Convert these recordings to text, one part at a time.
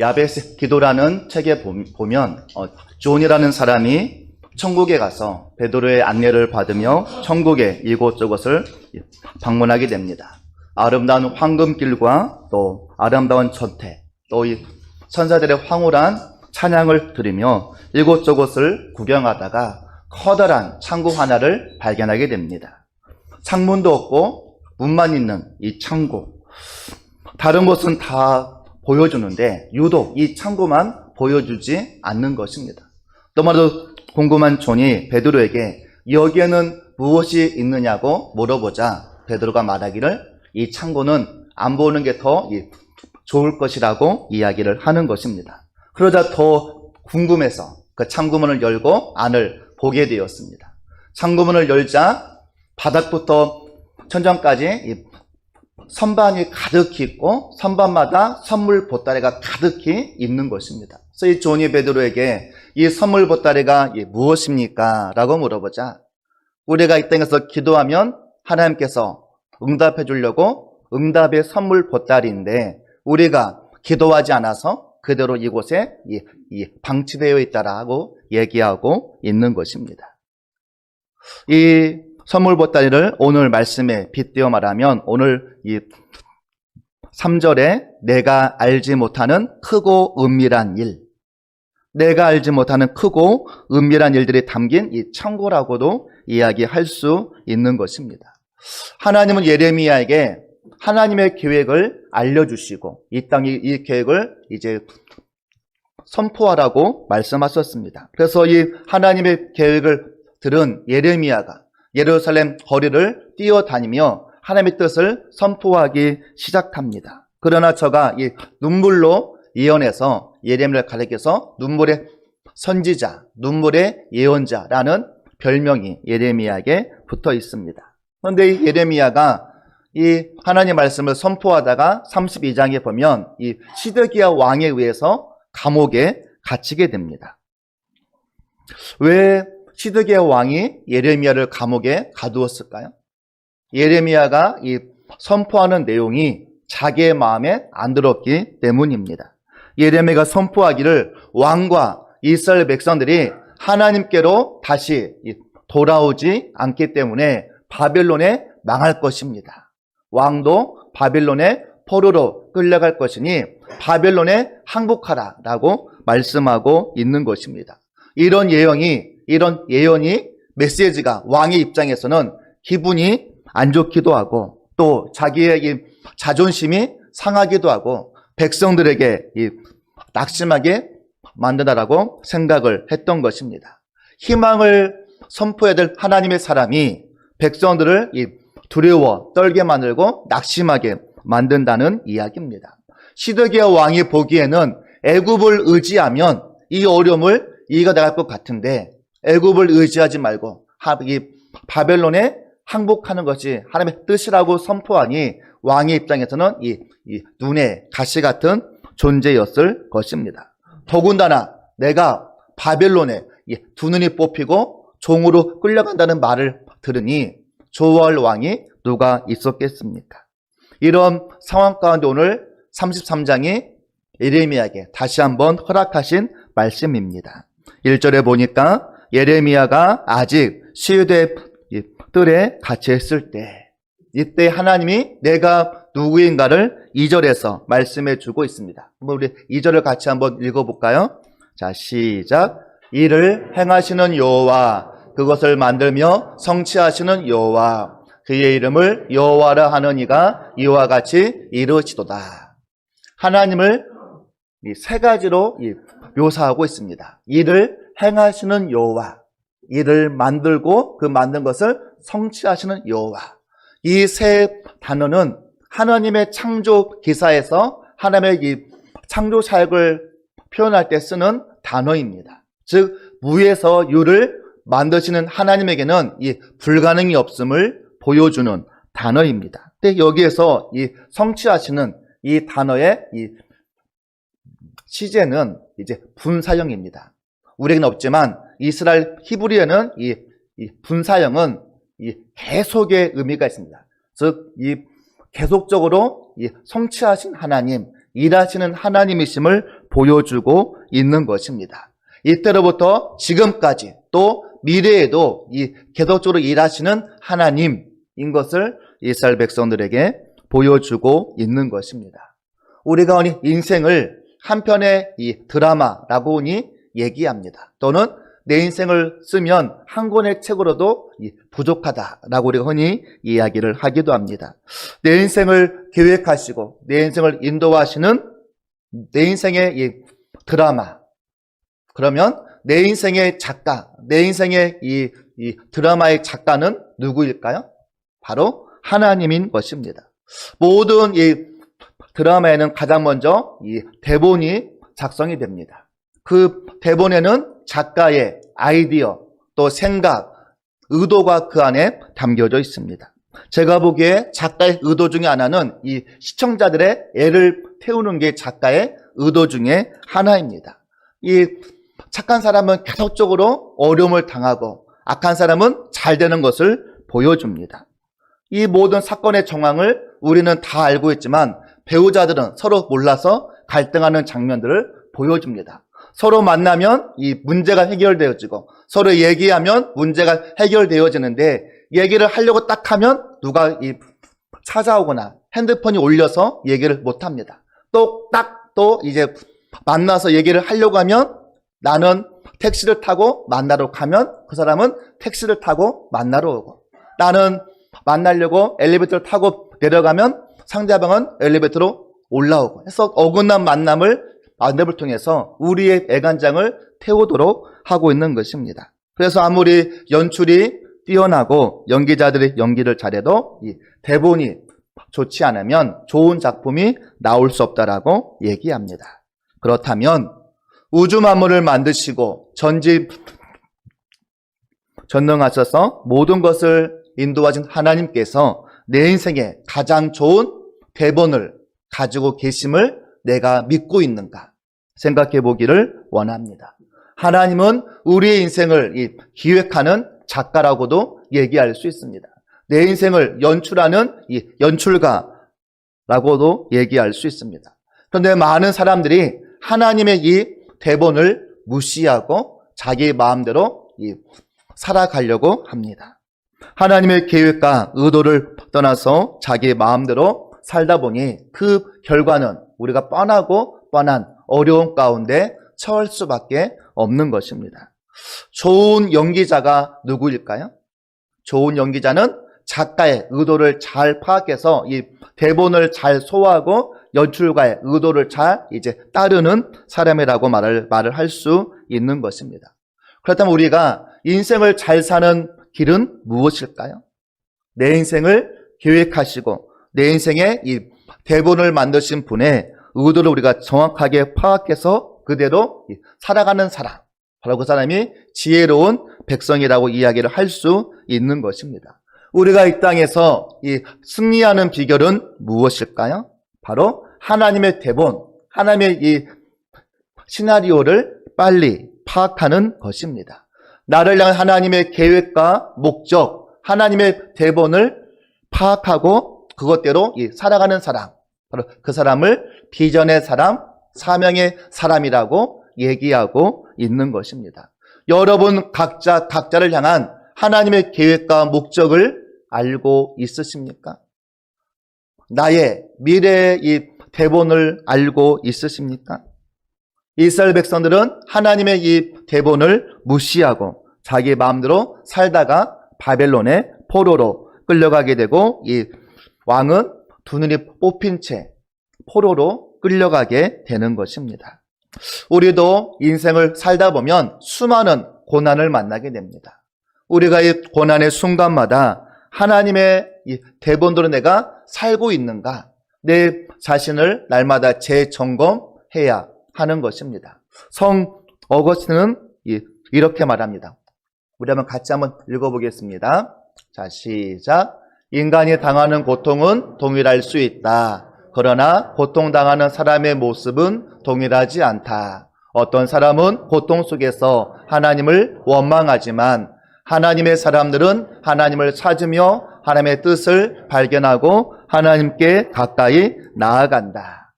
야베스 기도라는 책에 보- 보면 어, 존이라는 사람이 천국에 가서 베드로의 안내를 받으며 천국의 이곳저곳을 방문하게 됩니다. 아름다운 황금길과 또 아름다운 전태, 또 이 천사들의 황홀한 찬양을 들으며 이곳저곳을 구경하다가 커다란 창고 하나를 발견하게 됩니다. 창문도 없고 문만 있는 이 창고. 다른 곳은 다 보여주는데 유독 이 창고만 보여주지 않는 것입니다. 너무나도 궁금한 존이 베드로에게 여기에는 무엇이 있느냐고 물어보자 베드로가 말하기를 이 창고는 안 보는 게 더 좋을 것이라고 이야기를 하는 것입니다. 그러자 더 궁금해서 그 창고문을 열고 안을 보게 되었습니다. 창고문을 열자 바닥부터 천장까지 이 선반이 가득히 있고 선반마다 선물 보따리가 가득히 있는 것입니다. 그래서 이 조니 베드로에게 이 선물 보따리가 이 무엇입니까? 라고 물어보자 우리가 이 땅에서 기도하면 하나님께서 응답해 주려고 응답의 선물 보따리인데 우리가 기도하지 않아서 그대로 이곳에 방치되어 있다라고 얘기하고 있는 것입니다. 이 선물 보따리를 오늘 말씀에 빗대어 말하면 오늘 이 3절에 내가 알지 못하는 크고 은밀한 일, 내가 알지 못하는 크고 은밀한 일들이 담긴 이 창고라고도 이야기할 수 있는 것입니다. 하나님은 예레미야에게 하나님의 계획을 알려주시고 이 땅이 이 계획을 이제 선포하라고 말씀하셨습니다. 그래서 이 하나님의 계획을 들은 예레미야가 예루살렘 거리를 뛰어다니며 하나님의 뜻을 선포하기 시작합니다. 그러나 저가 이 눈물로 예언해서 예레미야를 가리켜서 눈물의 선지자, 눈물의 예언자라는 별명이 예레미야에게 붙어 있습니다. 그런데 이 예레미야가 이 하나님 말씀을 선포하다가 32장에 보면 이 시드기야 왕에 의해서 감옥에 갇히게 됩니다. 왜 시드기야 왕이 예레미야를 감옥에 가두었을까요? 예레미야가 이 선포하는 내용이 자기의 마음에 안 들었기 때문입니다. 예레미야가 선포하기를 왕과 이스라엘 백성들이 하나님께로 다시 이 돌아오지 않기 때문에 바벨론에 망할 것입니다. 왕도 바벨론의 포로로 끌려갈 것이니 바벨론에 항복하라라고 말씀하고 있는 것입니다. 이런 예언이 이런 예언이 메시지가 왕의 입장에서는 기분이 안 좋기도 하고 또 자기의 이 자존심이 상하기도 하고 백성들에게 이 낙심하게 만드다라고 생각을 했던 것입니다. 희망을 선포해야 될 하나님의 사람이 백성들을 이 두려워 떨게 만들고 낙심하게 만든다는 이야기입니다. 시드기야 왕이 보기에는 애굽을 의지하면 이 어려움을 이겨 나갈 것 같은데 애굽을 의지하지 말고 바벨론에 항복하는 것이 하나님의 뜻이라고 선포하니 왕의 입장에서는 이, 이 눈에 가시 같은 존재였을 것입니다. 더군다나 내가 바벨론에 이두 눈이 뽑히고 종으로 끌려간다는 말을 들으니 조월 왕이 누가 있었겠습니까? 이런 상황 가운데 오늘 33장이 예레미야에게 다시 한번 허락하신 말씀입니다. 1절에 보니까 예레미야가 아직 시유대 이 뜰에 갇혀 있을 때 이때 하나님이 내가 누구인가를 2절에서 말씀해 주고 있습니다. 한번 우리 2절을 같이 한번 읽어 볼까요? 자, 시작. 이를 행하시는 여호와 그것을 만들며 성취하시는 여호와 그의 이름을 여호와라 하는 이가 이와 같이 이르시도다. 하나님을 이 세 가지로 이 묘사하고 있습니다. 이를 행하시는 여호와, 이를 만들고 그 만든 것을 성취하시는 여호와. 이 세 단어는 하나님의 창조 기사에서 하나님의 이 창조 사역을 표현할 때 쓰는 단어입니다. 즉 무에서 유를 만드시는 하나님에게는 이 불가능이 없음을 보여주는 단어입니다. 근데 여기에서 이 성취하시는 이 단어의 이 시제는 이제 분사형입니다. 우리에게는 없지만 이스라엘 히브리어는 이, 이 분사형은 이 계속의 의미가 있습니다. 즉, 이 계속적으로 이 성취하신 하나님, 일하시는 하나님이심을 보여주고 있는 것입니다. 이때로부터 지금까지 또 미래에도 이 계속적으로 일하시는 하나님인 것을 이스라엘 백성들에게 보여주고 있는 것입니다. 우리가 우리 인생을 한편의 이 드라마라고 흔히 얘기합니다. 또는 내 인생을 쓰면 한 권의 책으로도 이 부족하다라고 우리가 흔히 이야기를 하기도 합니다. 내 인생을 계획하시고 내 인생을 인도하시는 내 인생의 이 드라마. 그러면 내 인생의 작가, 내 인생의 이, 이 드라마의 작가는 누구일까요? 바로 하나님인 것입니다. 모든 이 드라마에는 가장 먼저 이 대본이 작성이 됩니다. 그 대본에는 작가의 아이디어, 또 생각, 의도가 그 안에 담겨져 있습니다. 제가 보기에 작가의 의도 중에 하나는 이 시청자들의 애를 태우는 게 작가의 의도 중에 하나입니다. 이 착한 사람은 계속적으로 어려움을 당하고 악한 사람은 잘 되는 것을 보여줍니다. 이 모든 사건의 정황을 우리는 다 알고 있지만 배우자들은 서로 몰라서 갈등하는 장면들을 보여줍니다. 서로 만나면 이 문제가 해결되어지고 서로 얘기하면 문제가 해결되어지는데 얘기를 하려고 딱 하면 누가 이 찾아오거나 핸드폰이 올려서 얘기를 못 합니다. 또 딱 또 이제 만나서 얘기를 하려고 하면 나는 택시를 타고 만나러 가면 그 사람은 택시를 타고 만나러 오고 나는 만나려고 엘리베이터를 타고 내려가면 상대방은 엘리베이터로 올라오고 해서 어긋난 만남을 만남을 통해서 우리의 애간장을 태우도록 하고 있는 것입니다. 그래서 아무리 연출이 뛰어나고 연기자들이 연기를 잘해도 이 대본이 좋지 않으면 좋은 작품이 나올 수 없다라고 얘기합니다. 그렇다면 우주 만물을 만드시고 전지 전능하셔서 모든 것을 인도하신 하나님께서 내 인생에 가장 좋은 대본을 가지고 계심을 내가 믿고 있는가 생각해 보기를 원합니다. 하나님은 우리의 인생을 이 기획하는 작가라고도 얘기할 수 있습니다. 내 인생을 연출하는 이 연출가라고도 얘기할 수 있습니다. 그런데 많은 사람들이 하나님의 이 대본을 무시하고 자기 마음대로 이 살아가려고 합니다. 하나님의 계획과 의도를 떠나서 자기 마음대로 살다 보니 그 결과는 우리가 뻔하고 뻔한 어려움 가운데 처할 수밖에 없는 것입니다. 좋은 연기자가 누구일까요? 좋은 연기자는 작가의 의도를 잘 파악해서 이 대본을 잘 소화하고 연출가의 의도를 잘 이제 따르는 사람이라고 말을 말을 할 수 있는 것입니다. 그렇다면 우리가 인생을 잘 사는 길은 무엇일까요? 내 인생을 계획하시고 내 인생의 이 대본을 만드신 분의 의도를 우리가 정확하게 파악해서 그대로 살아가는 사람. 바로 그 사람이 지혜로운 백성이라고 이야기를 할 수 있는 것입니다. 우리가 이 땅에서 이 승리하는 비결은 무엇일까요? 바로 하나님의 대본, 하나님의 이 시나리오를 빨리 파악하는 것입니다. 나를 향한 하나님의 계획과 목적, 하나님의 대본을 파악하고 그것대로 이 살아가는 사람, 바로 그 사람을 비전의 사람, 사명의 사람이라고 얘기하고 있는 것입니다. 여러분 각자 각자를 향한 하나님의 계획과 목적을 알고 있으십니까? 나의 미래의 이 대본을 알고 있으십니까? 이스라엘 백성들은 하나님의 이 대본을 무시하고 자기 마음대로 살다가 바벨론의 포로로 끌려가게 되고 이 왕은 두 눈이 뽑힌 채 포로로 끌려가게 되는 것입니다. 우리도 인생을 살다 보면 수많은 고난을 만나게 됩니다. 우리가 이 고난의 순간마다 하나님의 이 대본대로 내가 살고 있는가, 내 자신을 날마다 재점검해야 하는 것입니다. 성 어거스틴은 이- 이렇게 말합니다. 우리 한번 같이 한번 읽어보겠습니다. 자, 시작. 인간이 당하는 고통은 동일할 수 있다. 그러나 고통당하는 사람의 모습은 동일하지 않다. 어떤 사람은 고통 속에서 하나님을 원망하지만 하나님의 사람들은 하나님을 찾으며 하나님의 뜻을 발견하고 하나님께 가까이 나아간다.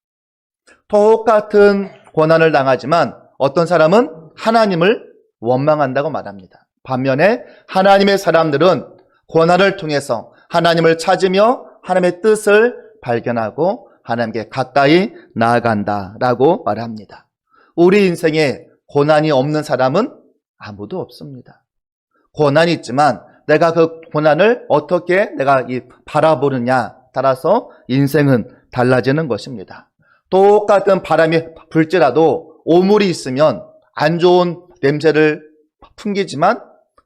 똑같은 고난을 당하지만 어떤 사람은 하나님을 원망한다고 말합니다. 반면에 하나님의 사람들은 고난을 통해서 하나님을 찾으며 하나님의 뜻을 발견하고 하나님께 가까이 나아간다라고 말합니다. 우리 인생에 고난이 없는 사람은 아무도 없습니다. 고난이 있지만 내가 그 고난을 어떻게 내가 이 바라보느냐 따라서 인생은 달라지는 것입니다. 똑같은 바람이 불지라도 오물이 있으면 안 좋은 냄새를 풍기지만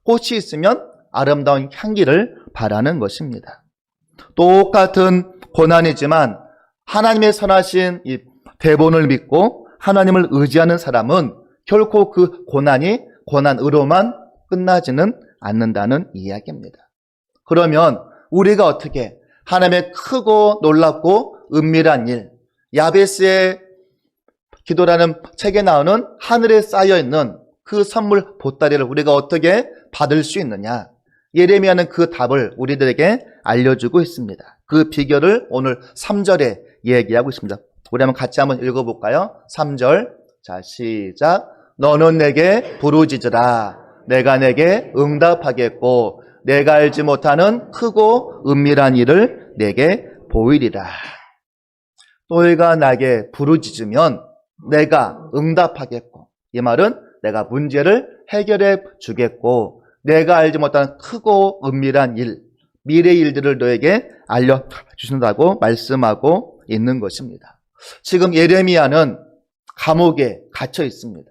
꽃이 있으면 아름다운 향기를 바라는 것입니다. 똑같은 고난이지만 하나님의 선하신 이 대본을 믿고 하나님을 의지하는 사람은 결코 그 고난이 고난으로만 끝나지는 않는다는 이야기입니다. 그러면 우리가 어떻게 하나님의 크고 놀랍고 은밀한 일, 야베스의 기도라는 책에 나오는 하늘에 쌓여 있는 그 선물 보따리를 우리가 어떻게 받을 수 있느냐? 예레미야는 그 답을 우리들에게 알려주고 있습니다. 그 비결을 오늘 3절에 얘기하고 있습니다. 우리 한번 같이 한번 읽어볼까요? 3절. 자, 시작. 너는 내게 부르짖으라. 내가 내게 응답하겠고, 내가 알지 못하는 크고 은밀한 일을 내게 보이리라. 너희가 나에게 부르짖으면 내가 응답하겠고, 이 말은 내가 문제를 해결해 주겠고, 내가 알지 못하는 크고 은밀한 일, 미래 일들을 너에게 알려주신다고 말씀하고 있는 것입니다. 지금 예레미야는 감옥에 갇혀 있습니다.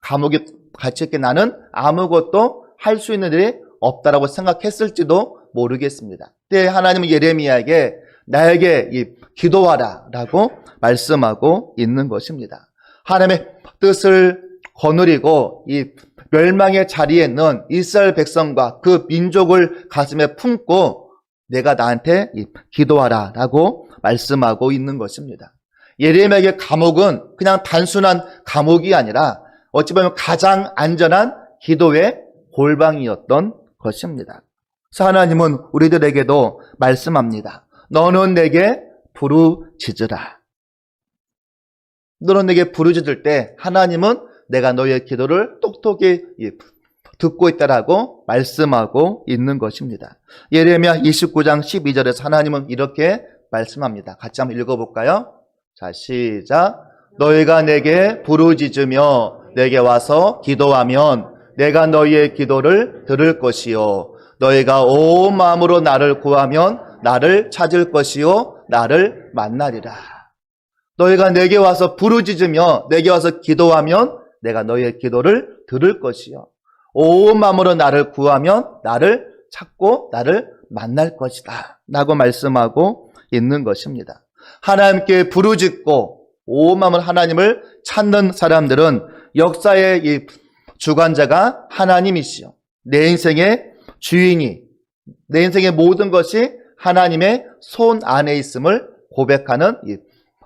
감옥에 갇혀 있게 나는 아무것도 할 수 있는 일이 없다라고 생각했을지도 모르겠습니다. 그때 하나님은 예레미야에게 나에게 이 기도하라 라고 말씀하고 있는 것입니다. 하나님의 뜻을 거느리고 이 멸망의 자리에 있는 이스라엘 백성과 그 민족을 가슴에 품고 내가 나한테 이 기도하라 라고 말씀하고 있는 것입니다. 예레미야의 감옥은 그냥 단순한 감옥이 아니라 어찌 보면 가장 안전한 기도의 골방이었던 것입니다. 그래서 하나님은 우리들에게도 말씀합니다. 너는 내게 부르짖으라. 너는 내게 부르짖을 때 하나님은 내가 너의 기도를 똑똑히 듣고 있다라고 말씀하고 있는 것입니다. 예레미야 29장 12절에서 하나님은 이렇게 말씀합니다. 같이 한번 읽어볼까요? 자, 시작. 너희가 내게 부르짖으며 내게 와서 기도하면 내가 너희의 기도를 들을 것이요. 너희가 온 마음으로 나를 구하면 나를 찾을 것이요. 나를 만나리라. 너희가 내게 와서 부르짖으며 내게 와서 기도하면 내가 너희의 기도를 들을 것이요. 온 마음으로 나를 구하면 나를 찾고 나를 만날 것이다. 라고 말씀하고 있는 것입니다. 하나님께 부르짖고 온 마음으로 하나님을 찾는 사람들은 역사의 이 주관자가 하나님이시요. 내 인생의 주인이, 내 인생의 모든 것이 하나님의 손 안에 있음을 고백하는 이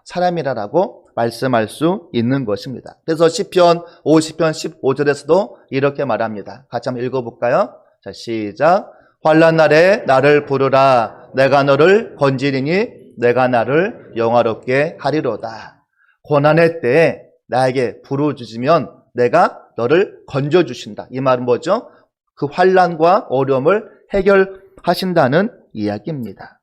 사람이라고 말씀할 수 있는 것입니다. 그래서 시편 50편 15절에서도 이렇게 말합니다. 같이 한번 읽어볼까요? 자, 시작. 환란 날에 나를 부르라. 내가 너를 건지리니 내가 나를 영화롭게 하리로다. 고난의 때에 나에게 부르짖으면 내가 너를 건져 주신다. 이 말은 뭐죠? 그 환란과 어려움을 해결하신다는 이야기입니다.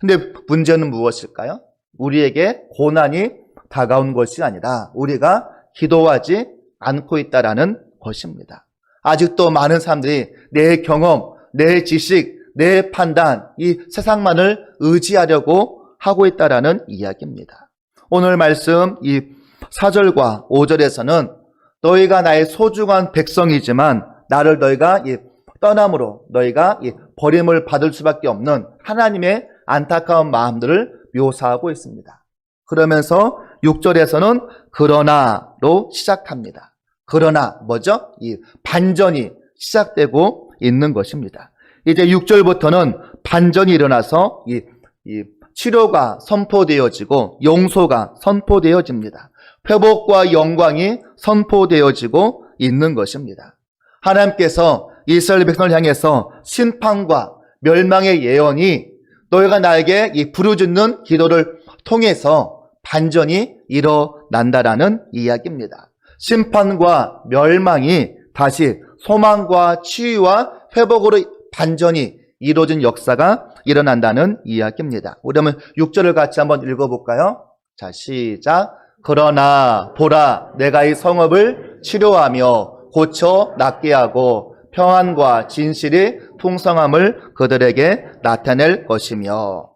근데 문제는 무엇일까요? 우리에게 고난이 다가온 것이 아니라 우리가 기도하지 않고 있다라는 것입니다. 아직도 많은 사람들이 내 경험, 내 지식, 내 판단, 이 세상만을 의지하려고 하고 있다라는 이야기입니다. 오늘 말씀 이 4절과 5절에서는 너희가 나의 소중한 백성이지만 나를 너희가 이 떠남으로 너희가 이 버림을 받을 수밖에 없는 하나님의 안타까운 마음들을 묘사하고 있습니다. 그러면서 6절에서는 그러나로 시작합니다. 그러나 뭐죠? 이 반전이 시작되고 있는 것입니다. 이제 6절부터는 반전이 일어나서 이, 이 치료가 선포되어지고 용서가 선포되어집니다. 회복과 영광이 선포되어지고 있는 것입니다. 하나님께서 이스라엘 백성을 향해서 심판과 멸망의 예언이 너희가 나에게 이 부르짖는 기도를 통해서 반전이 일어난다라는 이야기입니다. 심판과 멸망이 다시 소망과 치유와 회복으로 반전이 이루어진 역사가 일어난다는 이야기입니다. 한번 6절을 같이 한번 읽어볼까요? 자, 시작. 그러나 보라 내가 이 성읍을 치료하며 고쳐 낫게 하고 평안과 진실이 풍성함을 그들에게 나타낼 것이며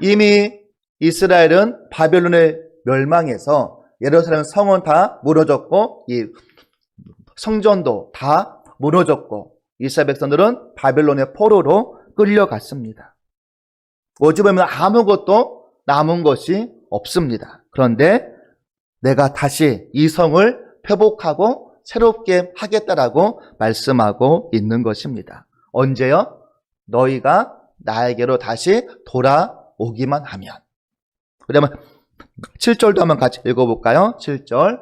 이미 이스라엘은 바벨론의 멸망에서 예루살렘 성은 다 무너졌고 이 성전도 다 무너졌고 이스라엘 백성들은 바벨론의 포로로 끌려갔습니다. 어찌 보면 아무것도 남은 것이 없습니다. 그런데 내가 다시 이 성을 회복하고 새롭게 하겠다라고 말씀하고 있는 것입니다. 언제요? 너희가 나에게로 다시 돌아오기만 하면. 그러면 7절도 한번 같이 읽어볼까요? 7절.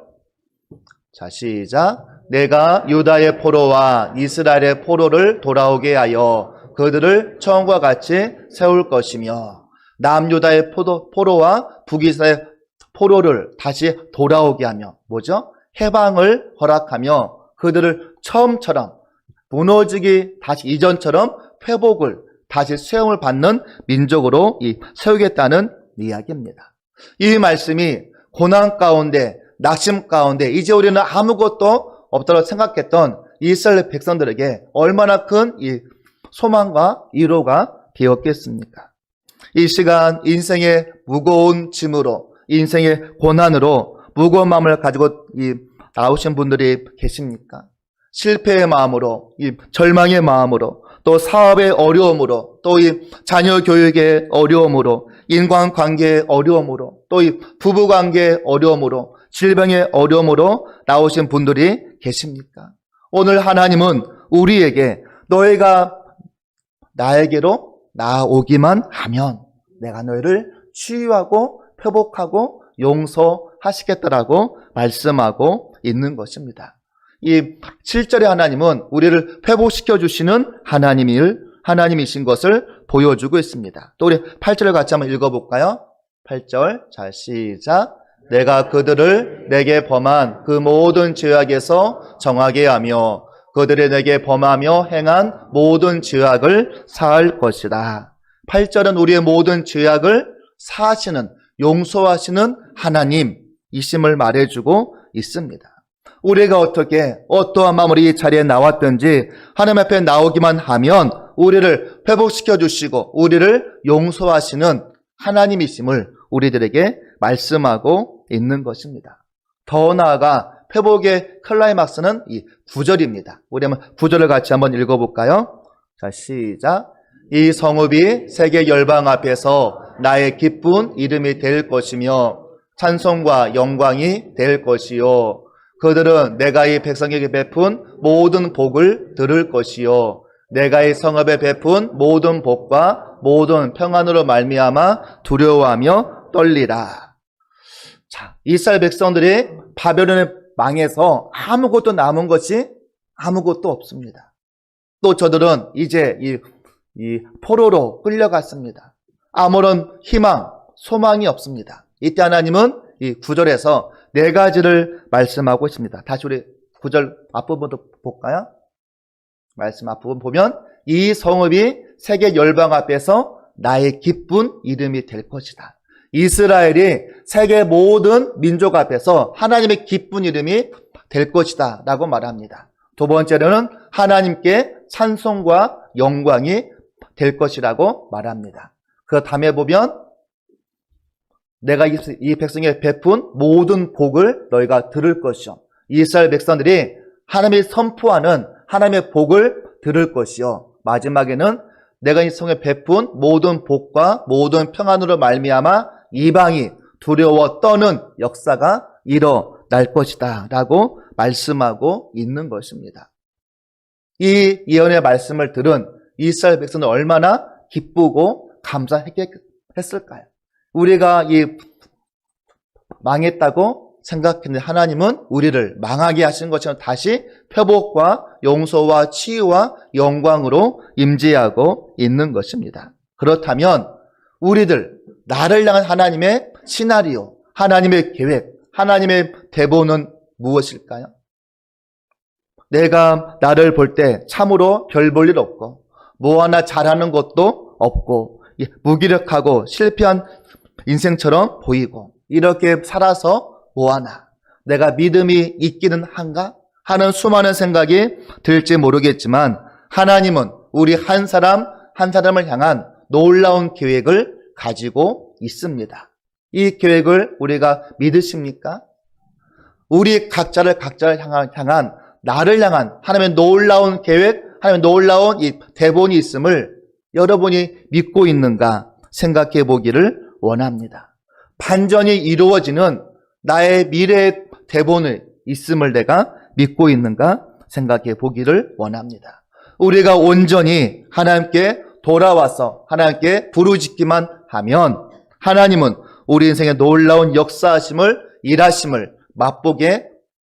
자, 시작. 내가 유다의 포로와 이스라엘의 포로를 돌아오게 하여 그들을 처음과 같이 세울 것이며 남유다의 포도, 포로와 북이스라엘 포로를 다시 돌아오게 하며 뭐죠? 해방을 허락하며 그들을 처음처럼 무너지기 다시 이전처럼 회복을 다시 수용을 받는 민족으로 이 세우겠다는 이야기입니다. 이 말씀이 고난 가운데 낙심 가운데 이제 우리는 아무것도 없다고 생각했던 이스라엘 백성들에게 얼마나 큰 이 소망과 위로가 되었겠습니까? 이 시간 인생의 무거운 짐으로 인생의 고난으로 무거운 마음을 가지고 이 나오신 분들이 계십니까? 실패의 마음으로 이 절망의 마음으로 또 사업의 어려움으로 또 이 자녀 교육의 어려움으로 인간 관계의 어려움으로 또 이 부부 관계의 어려움으로 질병의 어려움으로 나오신 분들이 계십니까? 오늘 하나님은 우리에게 너희가 나에게로 나오기만 하면 내가 너희를 치유하고 회복하고 용서하시겠다라고 말씀하고 있는 것입니다. 이 7절의 하나님은 우리를 회복시켜 주시는 하나님일 하나님이신 것을 보여주고 있습니다. 또 우리 8절을 같이 한번 읽어 볼까요? 8절 자 시작 내가 그들을 내게 범한 그 모든 죄악에서 정하게 하며 그들이 내게 범하며 행한 모든 죄악을 사할 것이다. 8절은 우리의 모든 죄악을 사하시는 용서하시는 하나님이심을 말해주고 있습니다. 우리가 어떻게 어떠한 이 자리에 나왔든지 하나님 앞에 나오기만 하면 우리를 회복시켜 주시고 우리를 용서하시는 하나님이심을 우리들에게 말씀하고 있는 것입니다. 더 나아가 회복의 클라이막스는 이 구절입니다. 우리 한번 구절을 같이 한번 읽어볼까요? 자, 시작. 이 성읍이 세계 열방 앞에서 나의 기쁜 이름이 될 것이며 찬송과 영광이 될 것이요. 그들은 내가 이 백성에게 베푼 모든 복을 들을 것이요. 내가 이 성읍에 베푼 모든 복과 모든 평안으로 말미암아 두려워하며 떨리라. 자, 이스라엘 백성들이 바벨론의 망해서 아무것도 남은 것이 아무것도 없습니다. 또 저들은 이제 이, 이 포로로 끌려갔습니다. 아무런 희망, 소망이 없습니다. 이때 하나님은 이 구절에서 네 가지를 말씀하고 있습니다. 다시 우리 구절 앞부분도 볼까요? 말씀 앞부분 보면 이 성읍이 세계 열방 앞에서 나의 기쁜 이름이 될 것이다. 이스라엘이 세계 모든 민족 앞에서 하나님의 기쁜 이름이 될 것이다. 라고 말합니다. 두 번째로는 하나님께 찬송과 영광이 될 것이라고 말합니다. 그 다음에 보면 내가 이, 이 백성에 베푼 모든 복을 너희가 들을 것이요. 이스라엘 백성들이 하나님이 선포하는 하나님의 복을 들을 것이요. 마지막에는 내가 이 성에 베푼 모든 복과 모든 평안으로 말미암아 이방이 두려워 떠는 역사가 일어날 것이다. 라고 말씀하고 있는 것입니다. 이 예언의 말씀을 들은 이스라엘 백성은 얼마나 기쁘고 감사했을까요? 우리가 이 망했다고 생각했는데 하나님은 우리를 망하게 하신 것처럼 다시 회복과 용서와 치유와 영광으로 임재하고 있는 것입니다. 그렇다면 우리들 나를 향한 하나님의 시나리오, 하나님의 계획, 하나님의 대본은 무엇일까요? 내가 나를 볼 때 참으로 별 볼 일 없고, 뭐 하나 잘하는 것도 없고, 예, 무기력하고 실패한 인생처럼 보이고, 이렇게 살아서 뭐 하나, 내가 믿음이 있기는 한가? 하는 수많은 생각이 들지 모르겠지만, 하나님은 우리 한 사람, 한 사람을 향한 놀라운 계획을 가지고 있습니다. 이 계획을 우리가 믿으십니까? 우리 각자를 각자를 향한, 향한 나를 향한 하나님의 놀라운 계획, 하나님의 놀라운 이 대본이 있음을 여러분이 믿고 있는가 생각해 보기를 원합니다. 반전이 이루어지는 나의 미래의 대본을 있음을 내가 믿고 있는가 생각해 보기를 원합니다. 우리가 온전히 하나님께 돌아와서 하나님께 부르짖기만 하면 하나님은 우리 인생의 놀라운 역사하심을 일하심을 맛보게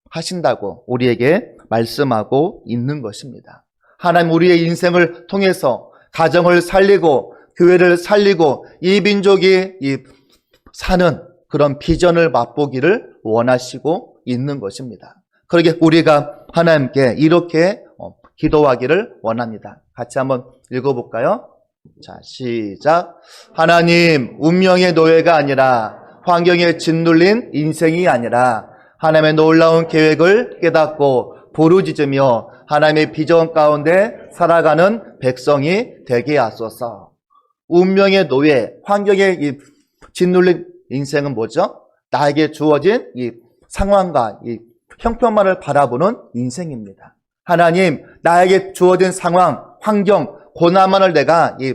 하신다고 우리에게 말씀하고 있는 것입니다. 하나님 우리의 인생을 통해서 가정을 살리고 교회를 살리고 이 민족이 이 사는 그런 비전을 맛보기를 원하시고 있는 것입니다. 그러게 우리가 하나님께 이렇게 어, 기도하기를 원합니다. 같이 한번 읽어볼까요? 자, 시작. 하나님, 운명의 노예가 아니라 환경에 짓눌린 인생이 아니라 하나님의 놀라운 계획을 깨닫고 부르짖으며 하나님의 비전 가운데 살아가는 백성이 되게 하소서. 운명의 노예, 환경에 이 짓눌린 인생은 뭐죠? 나에게 주어진 이 상황과 이 형편만을 바라보는 인생입니다. 하나님, 나에게 주어진 상황, 환경, 고난만을 내가 이,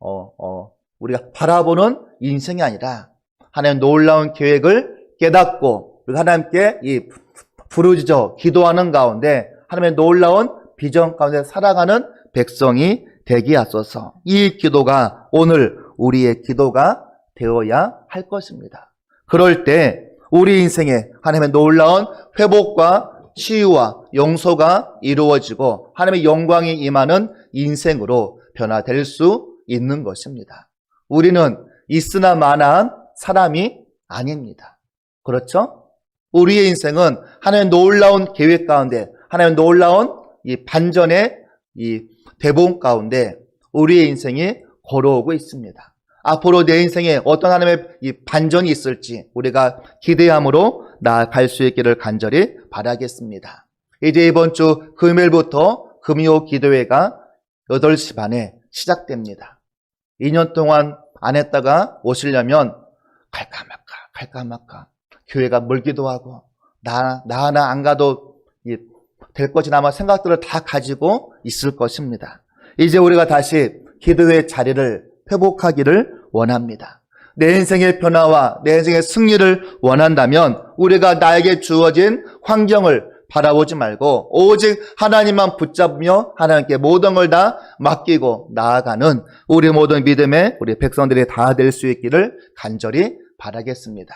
어, 어, 우리가 바라보는 인생이 아니라 하나님 놀라운 계획을 깨닫고 하나님께 이 부르짖어 기도하는 가운데 하나님의 놀라운 비전 가운데 살아가는 백성이 되게 하소서. 이 기도가 오늘 우리의 기도가 되어야 할 것입니다. 그럴 때 우리 인생에 하나님의 놀라운 회복과 치유와 용서가 이루어지고 하나님의 영광이 임하는 인생으로 변화될 수 있는 것입니다. 우리는 있으나 마나한 사람이 아닙니다. 그렇죠? 우리의 인생은 하나님의 놀라운 계획 가운데, 하나님의 놀라운 이 반전의 이 대본 가운데 우리의 인생이 걸어오고 있습니다. 앞으로 내 인생에 어떤 하나님의 이 반전이 있을지 우리가 기대함으로 나아갈 수 있기를 간절히 바라겠습니다. 이제 이번 주 금요일부터 금요 기도회가 8시 반에 시작됩니다. 2년 동안 안 했다가 오시려면 갈까 말까, 갈까 말까. 교회가 멀기도 하고, 나, 나 하나 안 가도 이- 될 것이나 아마 생각들을 다 가지고 있을 것입니다. 이제 우리가 다시 기도의 자리를 회복하기를 원합니다. 내 인생의 변화와 내 인생의 승리를 원한다면 우리가 나에게 주어진 환경을 바라보지 말고 오직 하나님만 붙잡으며 하나님께 모든 걸 다 맡기고 나아가는 우리 모든 믿음의 우리 백성들이 다 될 수 있기를 간절히 바라겠습니다.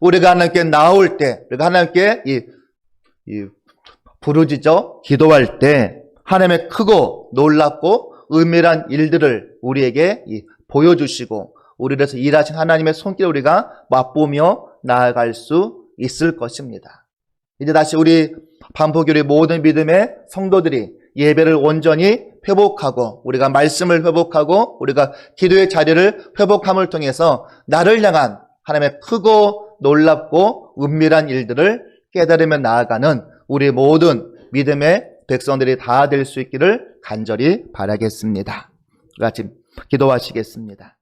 우리가 하나님께 나올 때, 우리가 하나님께 이, 이 부르짖어 기도할 때 하나님의 크고 놀랍고 은밀한 일들을 우리에게 이 보여주시고 우리를 서 일하신 하나님의 손길 우리가 맛보며 나아갈 수 있을 것입니다. 이제 다시 우리 반포교회 모든 믿음의 성도들이 예배를 온전히 회복하고 우리가 말씀을 회복하고 우리가 기도의 자리를 회복함을 통해서 나를 향한 하나님의 크고 놀랍고 은밀한 일들을 깨달으며 나아가는 우리 모든 믿음의 백성들이 다 될 수 있기를 간절히 바라겠습니다. 같이 기도하시겠습니다.